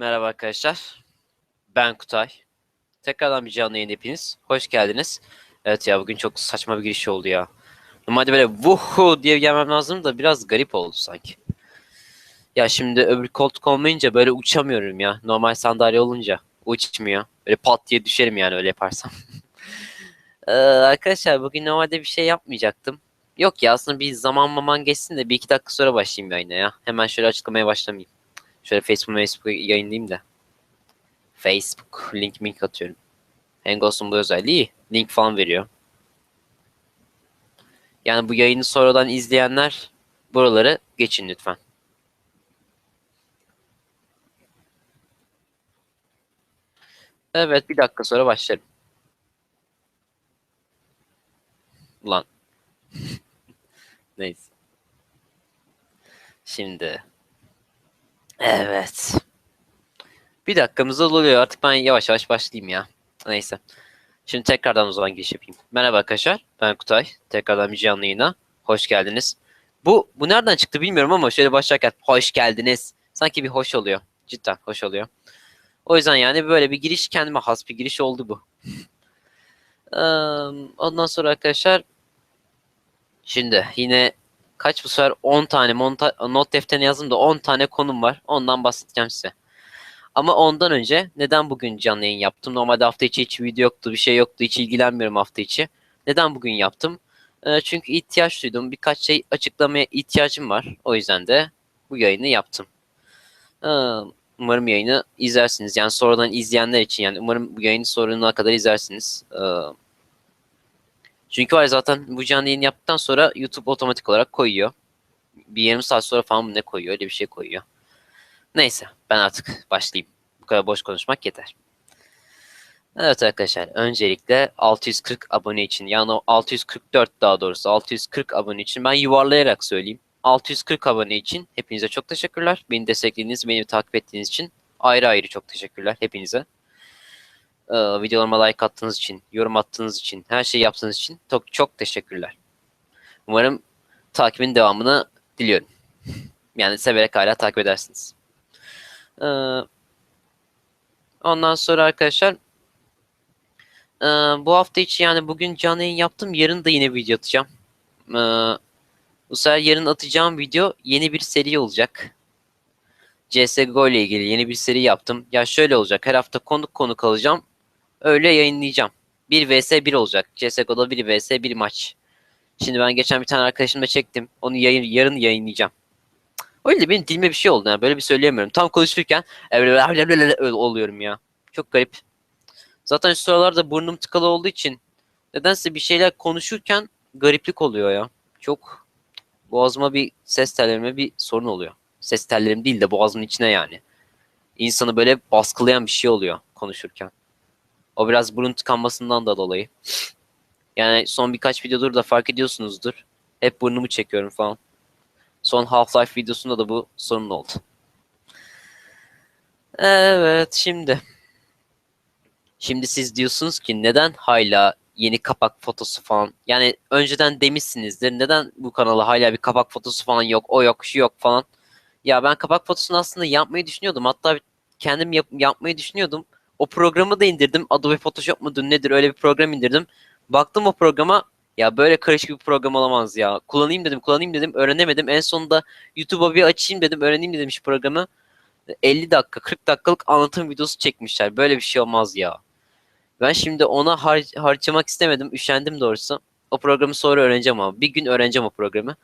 Merhaba arkadaşlar. Ben Kutay. Tekrardan bir canlı yayın hepiniz. Hoş geldiniz. Evet ya bugün çok saçma bir giriş oldu ya. Normalde böyle vuhu diye gelmem lazım da biraz garip oldu sanki. Ya şimdi öbür koltuk olmayınca böyle uçamıyorum ya. Normal sandalye olunca uçmuyor. Böyle pat diye düşerim yani öyle yaparsam. Ee, arkadaşlar bugün normalde bir şey yapmayacaktım. Yok ya aslında bir zaman maman geçsin de bir iki dakika sonra başlayayım yayına ya. Hemen şöyle açıklamaya başlamayayım. Şöyle Facebook Facebook yayınlayayım da. Facebook link link atıyorum. Hangouts'un bu özelliği link falan veriyor. Yani bu yayını sonradan izleyenler buraları geçin lütfen. Evet bir dakika sonra başlarım. Ulan. Neyse. Şimdi. Evet. Bir dakikamız oluyor. Artık ben yavaş yavaş başlayayım ya. Neyse. Şimdi tekrardan o zaman giriş yapayım. Merhaba arkadaşlar. Ben Kutay. Tekrardan bir canlı yayına. Hoş geldiniz. Bu bu nereden çıktı bilmiyorum ama şöyle başlarken hoş geldiniz. Sanki bir hoş oluyor. Cidden hoş oluyor. O yüzden yani böyle bir giriş kendime has bir giriş oldu bu. Ondan sonra arkadaşlar şimdi yine kaç bu sefer 10 tane monta- not defterine yazdım da 10 tane konum var. Ondan bahsedeceğim size. Ama ondan önce neden bugün canlı yayın yaptım? Normalde hafta içi hiç video yoktu, bir şey yoktu. Hiç ilgilenmiyorum hafta içi. Neden bugün yaptım? Ee, çünkü ihtiyaç duydum. Birkaç şey açıklamaya ihtiyacım var. O yüzden de bu yayını yaptım. Ee, umarım yayını izlersiniz. Yani sonradan izleyenler için yani umarım bu yayını sonuna kadar izlersiniz. Ee, çünkü var zaten bu canlı yayın yaptıktan sonra YouTube otomatik olarak koyuyor. Bir yarım saat sonra falan ne koyuyor? Öyle bir şey koyuyor. Neyse ben artık başlayayım. Bu kadar boş konuşmak yeter. Evet arkadaşlar öncelikle 640 abone için yani o 644 daha doğrusu 640 abone için ben yuvarlayarak söyleyeyim. 640 abone için hepinize çok teşekkürler. Beni desteklediğiniz, beni takip ettiğiniz için ayrı ayrı çok teşekkürler hepinize. Ee, videolarıma like attığınız için, yorum attığınız için, her şeyi yaptığınız için çok çok teşekkürler. Umarım takibin devamını diliyorum. Yani severek hala takip edersiniz. Ee, ondan sonra arkadaşlar ee, bu hafta içi yani bugün canlı yayın yaptım. Yarın da yine video atacağım. Ee, bu sefer yarın atacağım video yeni bir seri olacak. CSGO ile ilgili yeni bir seri yaptım. Ya şöyle olacak. Her hafta konuk konuk alacağım. Öyle yayınlayacağım. 1 vs 1 olacak. CSGO'da 1 vs 1 maç. Şimdi ben geçen bir tane arkadaşımla çektim. Onu yayın, yarın yayınlayacağım. Öyle benim dilime bir şey oldu. Yani böyle bir söyleyemiyorum. Tam konuşurken öyle oluyorum ya. Çok garip. Zaten şu sıralarda burnum tıkalı olduğu için nedense bir şeyler konuşurken gariplik oluyor ya. Çok boğazıma bir ses tellerime bir sorun oluyor. Ses tellerim değil de boğazımın içine yani. İnsanı böyle baskılayan bir şey oluyor konuşurken. O biraz burun tıkanmasından da dolayı. Yani son birkaç videodur da fark ediyorsunuzdur. Hep burnumu çekiyorum falan. Son Half-Life videosunda da bu sorun oldu. Evet şimdi. Şimdi siz diyorsunuz ki neden hala yeni kapak fotosu falan. Yani önceden demişsinizdir. Neden bu kanala hala bir kapak fotosu falan yok. O yok şu yok falan. Ya ben kapak fotosunu aslında yapmayı düşünüyordum. Hatta kendim yap- yapmayı düşünüyordum. O programı da indirdim. Adobe Photoshop mudur nedir öyle bir program indirdim. Baktım o programa ya böyle karışık bir program olamaz ya. Kullanayım dedim, kullanayım dedim, öğrenemedim. En sonunda YouTube'a bir açayım dedim, öğreneyim dedim şu programı. 50 dakika, 40 dakikalık anlatım videosu çekmişler. Böyle bir şey olmaz ya. Ben şimdi ona har- harcamak istemedim, üşendim doğrusu. O programı sonra öğreneceğim ama. Bir gün öğreneceğim o programı.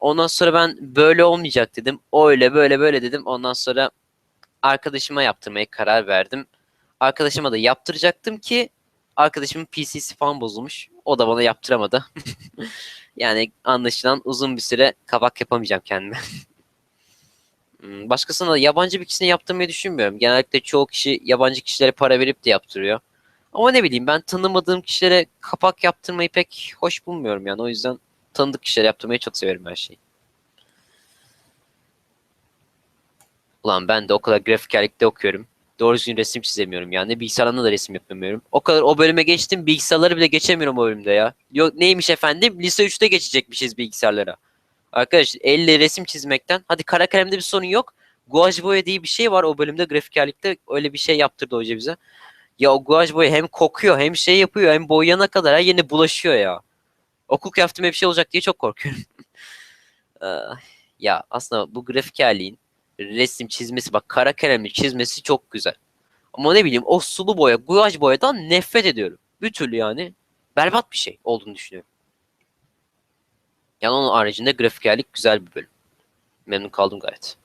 Ondan sonra ben böyle olmayacak dedim. Öyle böyle böyle dedim. Ondan sonra arkadaşıma yaptırmaya karar verdim. Arkadaşıma da yaptıracaktım ki arkadaşımın PC'si falan bozulmuş. O da bana yaptıramadı. yani anlaşılan uzun bir süre kabak yapamayacağım kendime. Hmm, Başkasına da yabancı bir kişisine yaptırmayı düşünmüyorum. Genellikle çoğu kişi yabancı kişilere para verip de yaptırıyor. Ama ne bileyim ben tanımadığım kişilere kapak yaptırmayı pek hoş bulmuyorum yani. O yüzden tanıdık kişilere yaptırmayı çok severim her şeyi. Ulan ben de o kadar grafikerlikte okuyorum. Doğru düzgün resim çizemiyorum yani. Bilgisayarlarında da resim yapamıyorum. O kadar o bölüme geçtim. Bilgisayarları bile geçemiyorum o bölümde ya. Yok neymiş efendim? Lise 3'te geçecekmişiz bilgisayarlara. Arkadaş elle resim çizmekten. Hadi kara kalemde bir sorun yok. Guaj boya diye bir şey var o bölümde grafikerlikte öyle bir şey yaptırdı hoca bize. Ya o guaj boya hem kokuyor hem şey yapıyor hem boyayana kadar her yerine bulaşıyor ya. Okul kıyafetime bir şey olacak diye çok korkuyorum. Ya aslında bu grafikerliğin resim çizmesi bak kara kalemle çizmesi çok güzel. Ama ne bileyim o sulu boya, guaj boyadan nefret ediyorum. Bir türlü yani berbat bir şey olduğunu düşünüyorum. Yani onun haricinde grafikerlik güzel bir bölüm. Memnun kaldım gayet.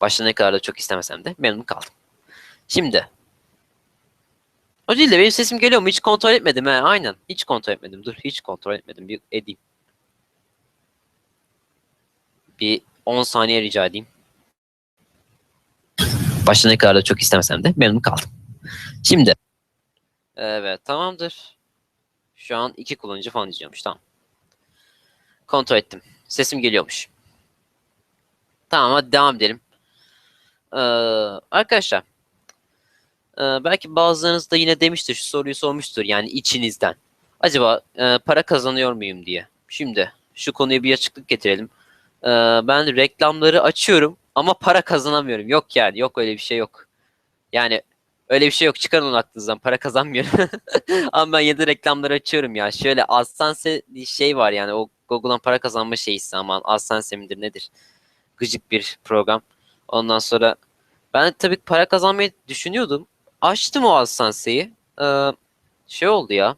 Başta ne kadar da çok istemesem de memnun kaldım. Şimdi. O değil de benim sesim geliyor mu? Hiç kontrol etmedim he. Aynen. Hiç kontrol etmedim. Dur hiç kontrol etmedim. Bir edeyim. Bir 10 saniye rica edeyim. Başta ne kadar da çok istemesem de memnun kaldım. Şimdi. Evet tamamdır. Şu an iki kullanıcı falan izliyormuş. Tamam. Kontrol ettim. Sesim geliyormuş. Tamam hadi devam edelim. Ee, arkadaşlar. e, belki bazılarınız da yine demiştir şu soruyu sormuştur yani içinizden. Acaba e, para kazanıyor muyum diye. Şimdi şu konuya bir açıklık getirelim. Ee, ben reklamları açıyorum ama para kazanamıyorum. Yok yani yok öyle bir şey yok. Yani öyle bir şey yok çıkarın onu aklınızdan para kazanmıyorum. ama ben yine de reklamları açıyorum ya. Şöyle AdSense şey var yani o Google'dan para kazanma şeysi aman AdSense midir nedir? Gıcık bir program. Ondan sonra ben tabii para kazanmayı düşünüyordum. Açtım o AdSense'yi. Ee, şey oldu ya.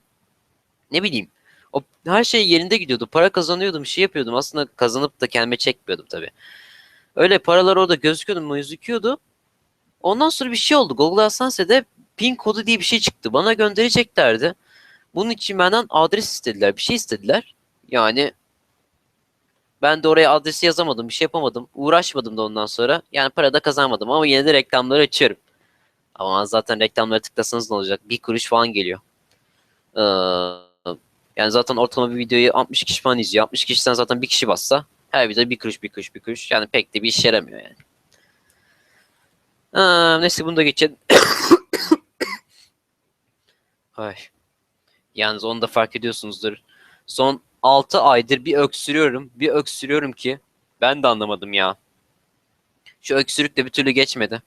Ne bileyim. O her şey yerinde gidiyordu. Para kazanıyordum, şey yapıyordum. Aslında kazanıp da kendime çekmiyordum tabii. Öyle paralar orada gözüküyordu, gözüküyordu. Ondan sonra bir şey oldu. Google AdSense'de pin kodu diye bir şey çıktı. Bana göndereceklerdi. Bunun için benden adres istediler, bir şey istediler. Yani ben de oraya adresi yazamadım, bir şey yapamadım. Uğraşmadım da ondan sonra. Yani para da kazanmadım ama yine de reklamları açıyorum. Ama zaten reklamlara tıklasanız ne olacak? Bir kuruş falan geliyor. Ee, yani zaten ortalama bir videoyu 60 kişi falan izliyor. 60 kişiden zaten bir kişi bassa her video bir kuruş bir kuruş bir kuruş. Yani pek de bir işe yaramıyor yani. Aa, neyse bunu da geçelim. Ay. Yalnız onu da fark ediyorsunuzdur. Son 6 aydır bir öksürüyorum. Bir öksürüyorum ki ben de anlamadım ya. Şu öksürük de bir türlü geçmedi.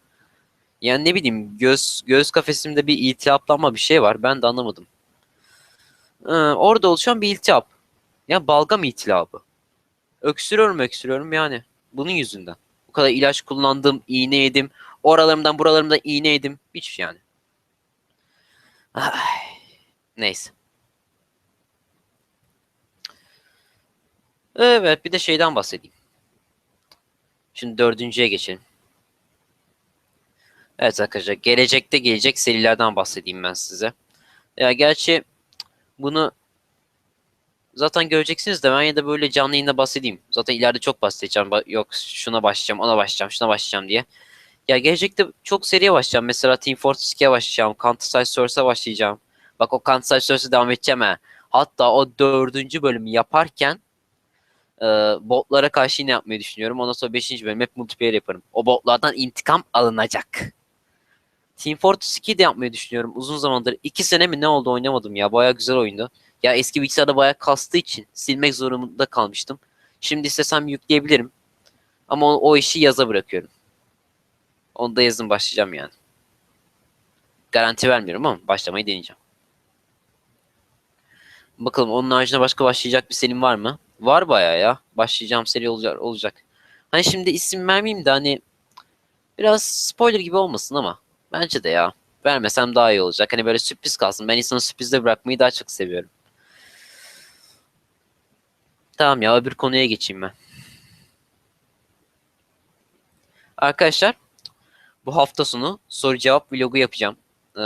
Yani ne bileyim göz göz kafesimde bir iltihaplanma bir şey var. Ben de anlamadım. Ee, orada oluşan bir iltihap. Ya balgam iltihabı. Öksürüyorum öksürüyorum yani. Bunun yüzünden. Bu kadar ilaç kullandım, iğne yedim. Oralarımdan buralarımdan iğne yedim. Hiç şey yani. Ay. Neyse. Evet bir de şeyden bahsedeyim. Şimdi dördüncüye geçelim. Evet arkadaşlar gelecekte gelecek serilerden bahsedeyim ben size. Ya gerçi bunu zaten göreceksiniz de ben ya da böyle canlı yayında bahsedeyim. Zaten ileride çok bahsedeceğim. Yok şuna başlayacağım, ona başlayacağım, şuna başlayacağım diye. Ya gelecekte çok seriye başlayacağım. Mesela Team Fortress 2'ye başlayacağım. Counter Strike Source'a başlayacağım. Bak o Counter Strike Source'a devam edeceğim ha. Hatta o dördüncü bölümü yaparken e, botlara karşı yine yapmayı düşünüyorum. Ondan sonra beşinci bölüm hep multiplayer yaparım. O botlardan intikam alınacak. Team Fortress 2'yi de yapmayı düşünüyorum. Uzun zamandır. iki sene mi ne oldu oynamadım ya. Baya güzel oyundu. Ya eski bilgisayarda baya kastığı için silmek zorunda kalmıştım. Şimdi istesem yükleyebilirim. Ama o, o işi yaza bırakıyorum. Onu da yazın başlayacağım yani. Garanti vermiyorum ama başlamayı deneyeceğim. Bakalım onun haricinde başka başlayacak bir serim var mı? Var baya ya. Başlayacağım seri olacak. olacak. Hani şimdi isim vermeyeyim de hani biraz spoiler gibi olmasın ama bence de ya. Vermesem daha iyi olacak. Hani böyle sürpriz kalsın. Ben insanı sürprizde bırakmayı daha çok seviyorum. Tamam ya öbür konuya geçeyim ben. Arkadaşlar bu hafta sonu soru cevap vlogu yapacağım. Ee,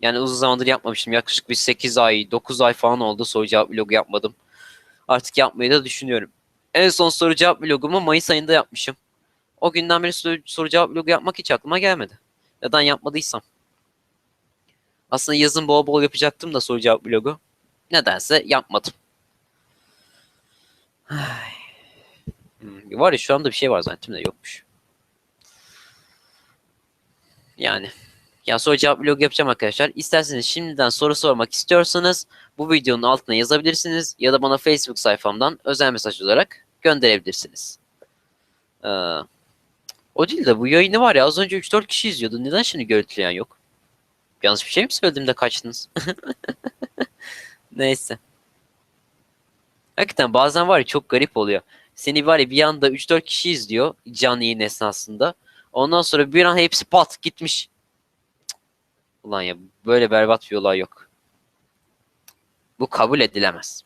yani uzun zamandır yapmamıştım. Yaklaşık bir 8 ay, 9 ay falan oldu soru cevap vlogu yapmadım. Artık yapmayı da düşünüyorum. En son soru cevap vlogumu Mayıs ayında yapmışım. O günden beri soru, soru cevap vlogu yapmak hiç aklıma gelmedi. Neden yapmadıysam. Aslında yazın bol bol yapacaktım da soru cevap vlogu. Nedense yapmadım. Hmm, var ya şu anda bir şey var zannettim de yokmuş. Yani. Ya soru cevap vlog yapacağım arkadaşlar. İsterseniz şimdiden soru sormak istiyorsanız bu videonun altına yazabilirsiniz ya da bana Facebook sayfamdan özel mesaj olarak gönderebilirsiniz. Ee, o değil de bu yayını var ya az önce 3-4 kişi izliyordu. Neden şimdi görüntüleyen yok? Yanlış bir şey mi söyledim de kaçtınız? Neyse. Hakikaten bazen var ya çok garip oluyor. Seni var ya bir anda 3-4 kişi izliyor canlı yayın esnasında. Ondan sonra bir an hepsi pat gitmiş. Cık. Ulan ya böyle berbat bir olay yok. Bu kabul edilemez.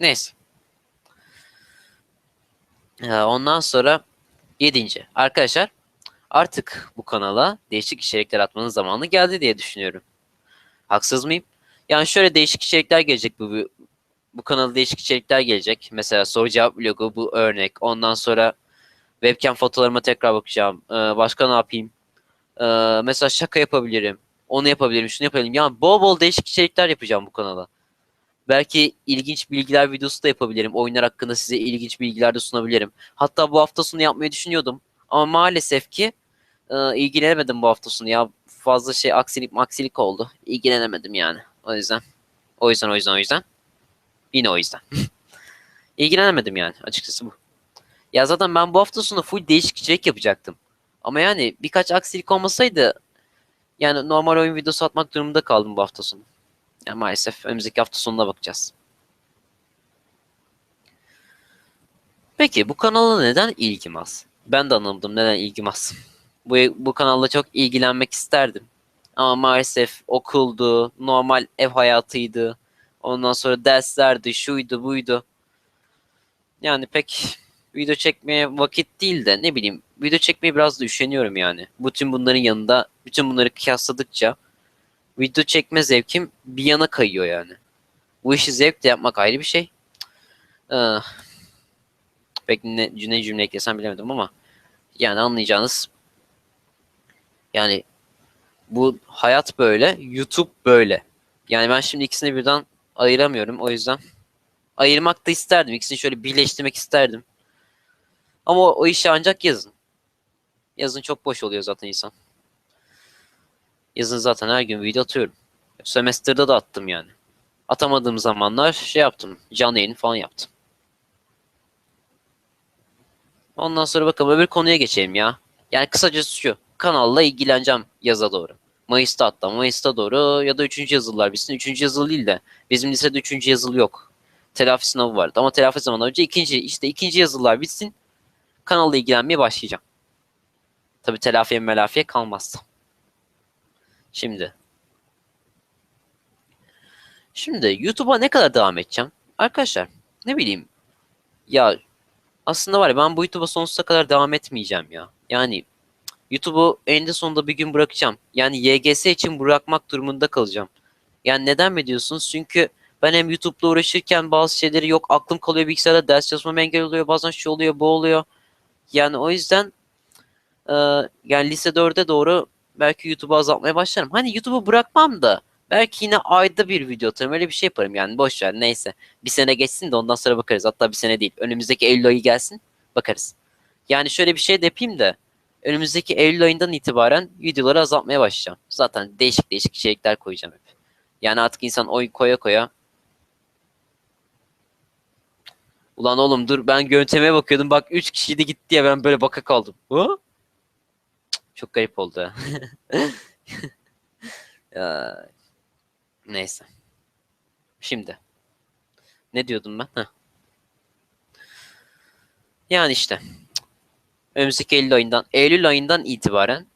Neyse. Ee, Ondan sonra yedinci. Arkadaşlar artık bu kanala değişik içerikler atmanın zamanı geldi diye düşünüyorum. Haksız mıyım? Yani şöyle değişik içerikler gelecek bu, bu, bu kanalda değişik içerikler gelecek. Mesela soru cevap vlogu bu örnek. Ondan sonra webcam fotoğrafıma tekrar bakacağım. Ee, başka ne yapayım? Ee, mesela şaka yapabilirim. Onu yapabilirim, şunu yapabilirim. Yani bol bol değişik içerikler yapacağım bu kanala. Belki ilginç bilgiler videosu da yapabilirim. Oyunlar hakkında size ilginç bilgiler de sunabilirim. Hatta bu hafta sonu yapmayı düşünüyordum. Ama maalesef ki e, ilgilenemedim bu hafta sonu ya. Fazla şey aksilik maksilik oldu. İlgilenemedim yani. O yüzden. O yüzden o yüzden o yüzden. Yine o yüzden. İlgilenemedim yani açıkçası bu. Ya zaten ben bu hafta sonu full değişik içerik yapacaktım. Ama yani birkaç aksilik olmasaydı yani normal oyun videosu atmak durumunda kaldım bu hafta sonu. Ya maalesef önümüzdeki hafta sonuna bakacağız. Peki bu kanala neden ilgim az? Ben de anlamadım neden ilgim az. Bu, bu kanalla çok ilgilenmek isterdim. Ama maalesef okuldu, normal ev hayatıydı. Ondan sonra derslerdi, şuydu, buydu. Yani pek video çekmeye vakit değil de ne bileyim video çekmeye biraz da üşeniyorum yani. Bütün bunların yanında bütün bunları kıyasladıkça video çekme zevkim bir yana kayıyor yani. Bu işi zevkle yapmak ayrı bir şey. Ee, pek ne, ne cümle eklesem bilemedim ama yani anlayacağınız yani bu hayat böyle, YouTube böyle. Yani ben şimdi ikisini birden ayıramıyorum. O yüzden ayırmak da isterdim. İkisini şöyle birleştirmek isterdim. Ama o, o işi ancak yazın. Yazın çok boş oluyor zaten insan. Yazın zaten her gün video atıyorum. Semester'da da attım yani. Atamadığım zamanlar şey yaptım. Canlı yayın falan yaptım. Ondan sonra bakalım öbür konuya geçelim ya. Yani kısacası şu. Kanalla ilgileneceğim yaza doğru. Mayıs'ta hatta. Mayıs'ta doğru ya da 3. yazılılar bitsin. 3. yazılı değil de bizim lisede 3. yazılı yok. Telafi sınavı vardı. Ama telafi zamanı önce ikinci işte ikinci yazılılar bitsin. Kanalla ilgilenmeye başlayacağım. Tabi telafiye melafiye kalmazsa. Şimdi. Şimdi YouTube'a ne kadar devam edeceğim? Arkadaşlar ne bileyim ya aslında var ya ben bu YouTube'a sonsuza kadar devam etmeyeceğim ya. Yani YouTube'u eninde sonunda bir gün bırakacağım. Yani YGS için bırakmak durumunda kalacağım. Yani neden mi diyorsunuz? Çünkü ben hem YouTube'la uğraşırken bazı şeyleri yok aklım kalıyor bilgisayarda ders çalışmam engel oluyor bazen şu oluyor bu oluyor. Yani o yüzden e, yani lise 4'e doğru belki YouTube'u azaltmaya başlarım. Hani YouTube'u bırakmam da belki yine ayda bir video atarım öyle bir şey yaparım yani boş ver neyse. Bir sene geçsin de ondan sonra bakarız. Hatta bir sene değil. Önümüzdeki Eylül ayı gelsin bakarız. Yani şöyle bir şey de yapayım da önümüzdeki Eylül ayından itibaren videoları azaltmaya başlayacağım. Zaten değişik değişik içerikler koyacağım hep. Yani artık insan oy koya koya Ulan oğlum dur ben yönteme bakıyordum bak 3 kişiydi gitti ya ben böyle baka kaldım. Hı? Çok garip oldu. ya, neyse. Şimdi. Ne diyordum ben? Heh. Yani işte. Önümüzdeki Eylül ayından, Eylül ayından itibaren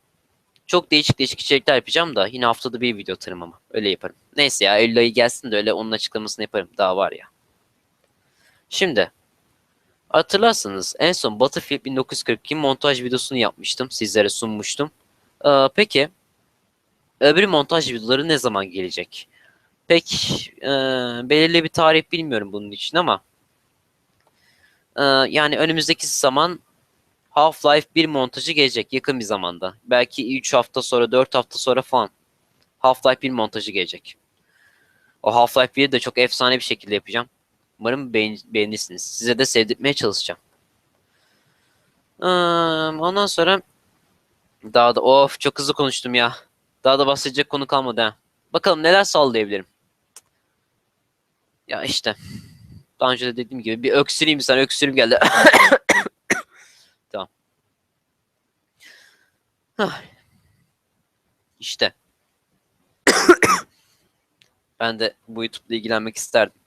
çok değişik değişik içerikler yapacağım da yine haftada bir video atarım ama. Öyle yaparım. Neyse ya Eylül ayı gelsin de öyle onun açıklamasını yaparım. Daha var ya. Şimdi hatırlarsanız en son Battlefield 1942 montaj videosunu yapmıştım. Sizlere sunmuştum. Ee, peki öbür montaj videoları ne zaman gelecek? Pek e, belirli bir tarih bilmiyorum bunun için ama e, yani önümüzdeki zaman Half-Life 1 montajı gelecek yakın bir zamanda. Belki 3 hafta sonra 4 hafta sonra falan. Half-Life 1 montajı gelecek. O Half-Life 1'i de çok efsane bir şekilde yapacağım. Umarım beğen beğenirsiniz. Size de sevdirmeye çalışacağım. Ee, ondan sonra daha da of çok hızlı konuştum ya. Daha da bahsedecek konu kalmadı ha. Bakalım neler sallayabilirim. Ya işte. Daha önce de dediğim gibi bir öksüreyim sen öksürüm geldi. Hah. İşte. ben de bu YouTube'la ilgilenmek isterdim.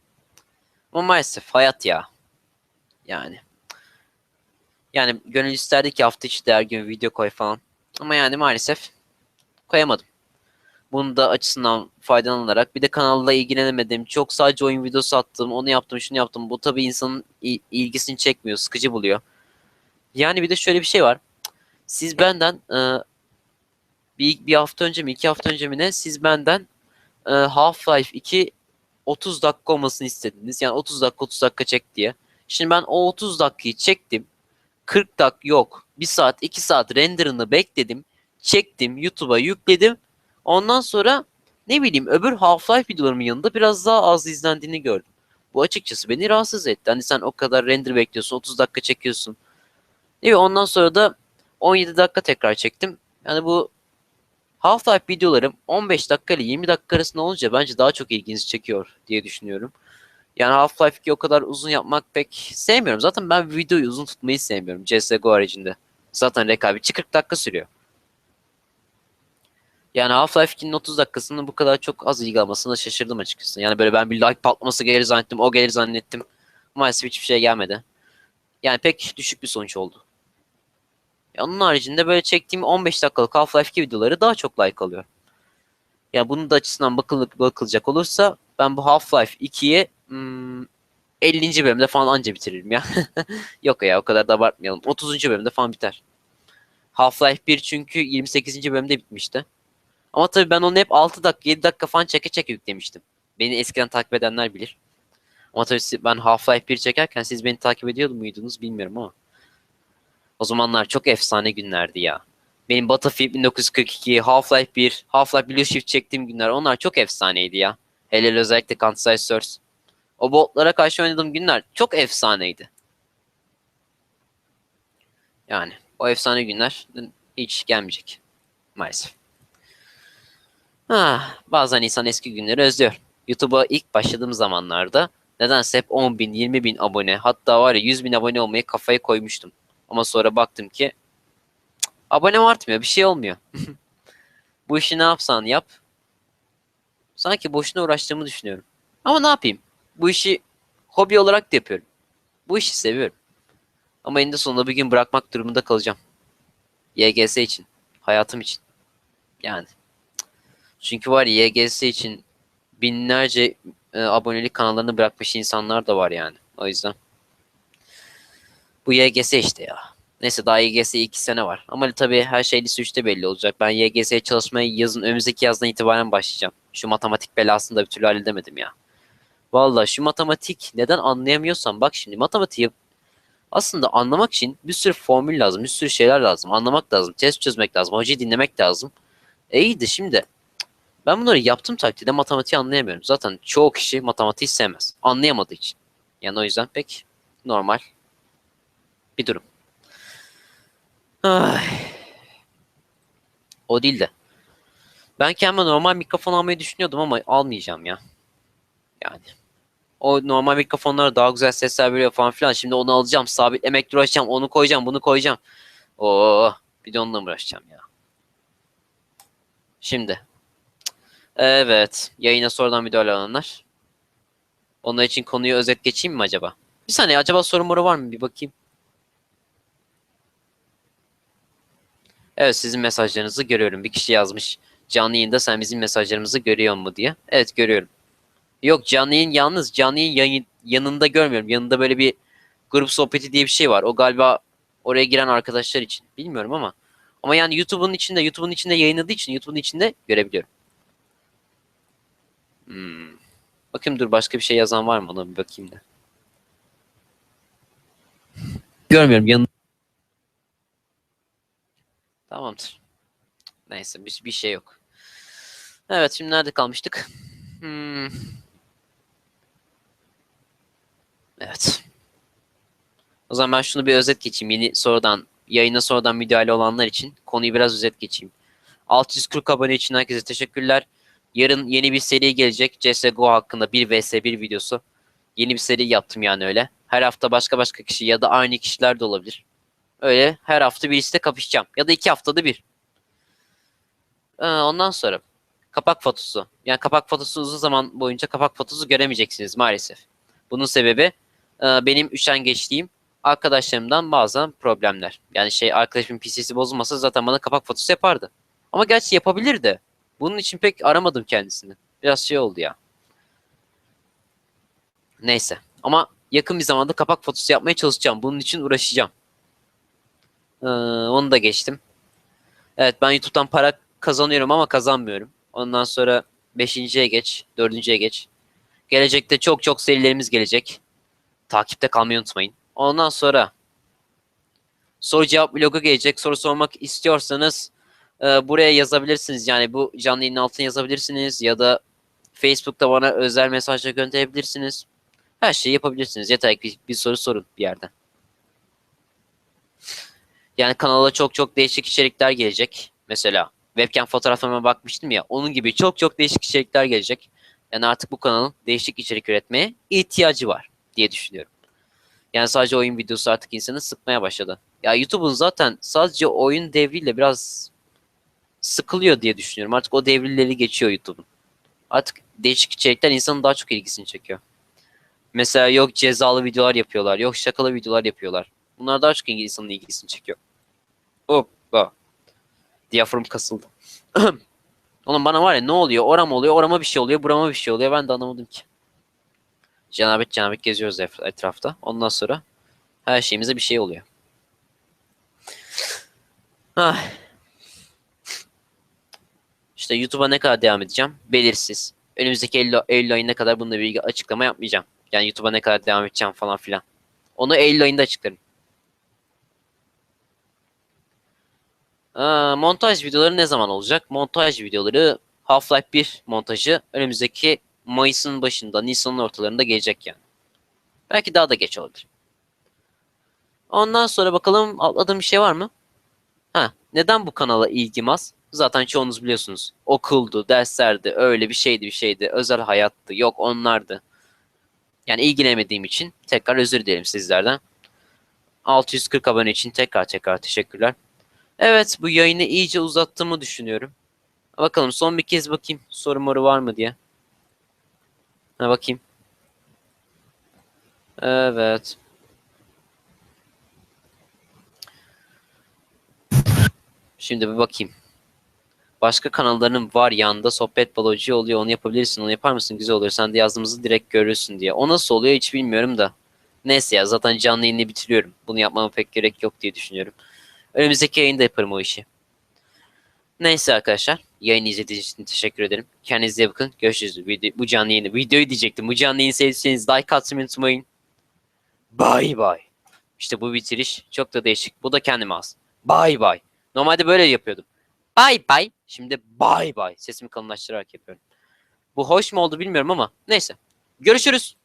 Ama maalesef hayat ya. Yani. Yani gönül isterdi ki hafta içi de her gün video koy falan. Ama yani maalesef koyamadım. Bunun da açısından faydalanarak bir de kanalla ilgilenemedim. Çok sadece oyun videosu attım, onu yaptım, şunu yaptım. Bu tabii insanın il- ilgisini çekmiyor, sıkıcı buluyor. Yani bir de şöyle bir şey var. Siz benden e, bir, bir hafta önce mi, iki hafta önce mi ne? Siz benden e, Half-Life 2 30 dakika olmasını istediniz. Yani 30 dakika 30 dakika çek diye. Şimdi ben o 30 dakikayı çektim. 40 dakika yok. 1 saat 2 saat renderını bekledim. Çektim YouTube'a yükledim. Ondan sonra ne bileyim öbür Half-Life videolarımın yanında biraz daha az izlendiğini gördüm. Bu açıkçası beni rahatsız etti. Hani sen o kadar render bekliyorsun 30 dakika çekiyorsun. Değil? Ondan sonra da 17 dakika tekrar çektim. Yani bu Half-Life videolarım 15 dakika ile 20 dakika arasında olunca bence daha çok ilginizi çekiyor diye düşünüyorum. Yani Half-Life 2 o kadar uzun yapmak pek sevmiyorum. Zaten ben videoyu uzun tutmayı sevmiyorum CSGO haricinde. Zaten rekabetçi 40 dakika sürüyor. Yani Half-Life 2'nin 30 dakikasının bu kadar çok az ilgi almasına şaşırdım açıkçası. Yani böyle ben bir like patlaması gelir zannettim, o gelir zannettim. Maalesef hiçbir şey gelmedi. Yani pek düşük bir sonuç oldu. Ya onun haricinde böyle çektiğim 15 dakikalık Half-Life 2 videoları daha çok like alıyor. Yani bunun da açısından bakıl bakılacak olursa ben bu Half-Life 2'yi hmm, 50. bölümde falan anca bitiririm ya. Yok ya o kadar da abartmayalım. 30. bölümde falan biter. Half-Life 1 çünkü 28. bölümde bitmişti. Ama tabii ben onu hep 6 dakika 7 dakika falan çeke çeke yüklemiştim. Beni eskiden takip edenler bilir. Ama tabii ben Half-Life 1 çekerken siz beni takip ediyor muydunuz bilmiyorum ama. O zamanlar çok efsane günlerdi ya. Benim Battlefield 1942, Half-Life 1, Half-Life Blue Shift çektiğim günler onlar çok efsaneydi ya. Hele özellikle Counter-Strike. O botlara karşı oynadığım günler çok efsaneydi. Yani o efsane günler hiç gelmeyecek maalesef. Ah, bazen insan eski günleri özlüyor. YouTube'a ilk başladığım zamanlarda nedense hep 10 bin, 20 bin abone hatta var ya 100 bin abone olmayı kafaya koymuştum. Ama sonra baktım ki cık, abonem artmıyor bir şey olmuyor. Bu işi ne yapsan yap. Sanki boşuna uğraştığımı düşünüyorum. Ama ne yapayım? Bu işi hobi olarak da yapıyorum. Bu işi seviyorum. Ama eninde sonunda bir gün bırakmak durumunda kalacağım. YGS için. Hayatım için. Yani. Çünkü var ya YGS için binlerce e, abonelik kanallarını bırakmış insanlar da var yani. O yüzden. Bu YGS işte ya. Neyse daha YGS 2 sene var. Ama tabii her şey lise 3'te belli olacak. Ben YGS'ye çalışmaya yazın önümüzdeki yazdan itibaren başlayacağım. Şu matematik belasını da bir türlü halledemedim ya. Vallahi şu matematik neden anlayamıyorsam bak şimdi matematiği aslında anlamak için bir sürü formül lazım, bir sürü şeyler lazım. Anlamak lazım, test çözmek lazım, hocayı dinlemek lazım. E iyi de şimdi ben bunları yaptığım takdirde matematiği anlayamıyorum. Zaten çoğu kişi matematiği sevmez. Anlayamadığı için. Yani o yüzden pek normal bir durum. Ay. O değil de. Ben kendime normal mikrofon almayı düşünüyordum ama almayacağım ya. Yani. O normal mikrofonlar daha güzel sesler veriyor falan filan. Şimdi onu alacağım, sabitlemekle uğraşacağım, onu koyacağım, bunu koyacağım. Oo, bir de onunla uğraşacağım ya. Şimdi. Evet. Yayına sonradan müdahale alanlar. Onlar için konuyu özet geçeyim mi acaba? Bir saniye acaba sorun var mı? Bir bakayım. Evet sizin mesajlarınızı görüyorum. Bir kişi yazmış. Canlı yayında sen bizim mesajlarımızı görüyor mu diye. Evet görüyorum. Yok canlı yayın yalnız canlı yayın yanında görmüyorum. Yanında böyle bir grup sohbeti diye bir şey var. O galiba oraya giren arkadaşlar için. Bilmiyorum ama. Ama yani YouTube'un içinde YouTube'un içinde yayınladığı için YouTube'un içinde görebiliyorum. Hmm. Bakayım dur başka bir şey yazan var mı? Ona bir bakayım da. Görmüyorum. Yanında. Tamamdır. Neyse bir, bir şey yok. Evet şimdi nerede kalmıştık? Hmm. Evet. O zaman ben şunu bir özet geçeyim. Yeni sonradan yayına sonradan müdahale olanlar için konuyu biraz özet geçeyim. 640 abone için herkese teşekkürler. Yarın yeni bir seri gelecek. CSGO hakkında 1 vs 1 videosu. Yeni bir seri yaptım yani öyle. Her hafta başka başka kişi ya da aynı kişiler de olabilir. Öyle her hafta birisiyle kapışacağım. Ya da iki haftada bir. Ee, ondan sonra kapak fotosu. Yani kapak fotosu uzun zaman boyunca kapak fotosu göremeyeceksiniz maalesef. Bunun sebebi e, benim üşengeçliğim arkadaşlarımdan bazen problemler. Yani şey arkadaşımın PC'si bozulmasa zaten bana kapak fotosu yapardı. Ama gerçi yapabilirdi. Bunun için pek aramadım kendisini. Biraz şey oldu ya. Neyse. Ama yakın bir zamanda kapak fotosu yapmaya çalışacağım. Bunun için uğraşacağım. Ee, onu da geçtim. Evet ben YouTube'dan para kazanıyorum ama kazanmıyorum. Ondan sonra 5.ye geç, 4.ye geç. Gelecekte çok çok serilerimiz gelecek. Takipte kalmayı unutmayın. Ondan sonra soru cevap vlogu gelecek. Soru sormak istiyorsanız e, buraya yazabilirsiniz. Yani bu canlı yayının altına yazabilirsiniz ya da Facebook'ta bana özel mesajla gönderebilirsiniz. Her şeyi yapabilirsiniz. Yeter ki bir soru sorun bir yerden. Yani kanala çok çok değişik içerikler gelecek. Mesela webcam fotoğraflarıma bakmıştım ya. Onun gibi çok çok değişik içerikler gelecek. Yani artık bu kanalın değişik içerik üretmeye ihtiyacı var diye düşünüyorum. Yani sadece oyun videosu artık insanı sıkmaya başladı. Ya YouTube'un zaten sadece oyun devriyle biraz sıkılıyor diye düşünüyorum. Artık o devrileri geçiyor YouTube'un. Artık değişik içerikler insanın daha çok ilgisini çekiyor. Mesela yok cezalı videolar yapıyorlar, yok şakalı videolar yapıyorlar. Bunlar daha çok insanın ilgisini çekiyor. Hoppa. Diyafram kasıldı. Oğlum bana var ya ne oluyor? Oram oluyor, orama bir şey oluyor, burama bir şey oluyor. Ben de anlamadım ki. Cenabet cenabet geziyoruz etrafta. Ondan sonra her şeyimize bir şey oluyor. Ah. İşte YouTube'a ne kadar devam edeceğim? Belirsiz. Önümüzdeki Eylül, Eylül ayına kadar bununla ilgili açıklama yapmayacağım. Yani YouTube'a ne kadar devam edeceğim falan filan. Onu Eylül ayında açıklarım. Aa, montaj videoları ne zaman olacak? Montaj videoları Half-Life 1 montajı önümüzdeki Mayıs'ın başında, Nisan'ın ortalarında gelecek yani. Belki daha da geç olabilir. Ondan sonra bakalım atladığım bir şey var mı? Ha, neden bu kanala ilgim az? Zaten çoğunuz biliyorsunuz. Okuldu, derslerdi, öyle bir şeydi bir şeydi. Özel hayattı, yok onlardı. Yani ilgilenemediğim için tekrar özür dilerim sizlerden. 640 abone için tekrar tekrar teşekkürler. Evet bu yayını iyice uzattığımı düşünüyorum. Bakalım son bir kez bakayım soru moru var mı diye. Ha bakayım. Evet. Şimdi bir bakayım. Başka kanalların var yanında sohbet balocu oluyor onu yapabilirsin onu yapar mısın güzel oluyor sen de yazdığımızı direkt görürsün diye. O nasıl oluyor hiç bilmiyorum da. Neyse ya zaten canlı yayını bitiriyorum. Bunu yapmama pek gerek yok diye düşünüyorum. Önümüzdeki yayında yaparım o işi. Neyse arkadaşlar. Yayını izlediğiniz için teşekkür ederim. Kendinize iyi bakın. Görüşürüz. Video, bu canlı yayını. Videoyu diyecektim. Bu canlı yayını sevdiyseniz like atmayı unutmayın. Bye bye. İşte bu bitiriş çok da değişik. Bu da kendime az. Bye bye. Normalde böyle yapıyordum. Bye bye. Şimdi bye bye. Sesimi kalınlaştırarak yapıyorum. Bu hoş mu oldu bilmiyorum ama neyse. Görüşürüz.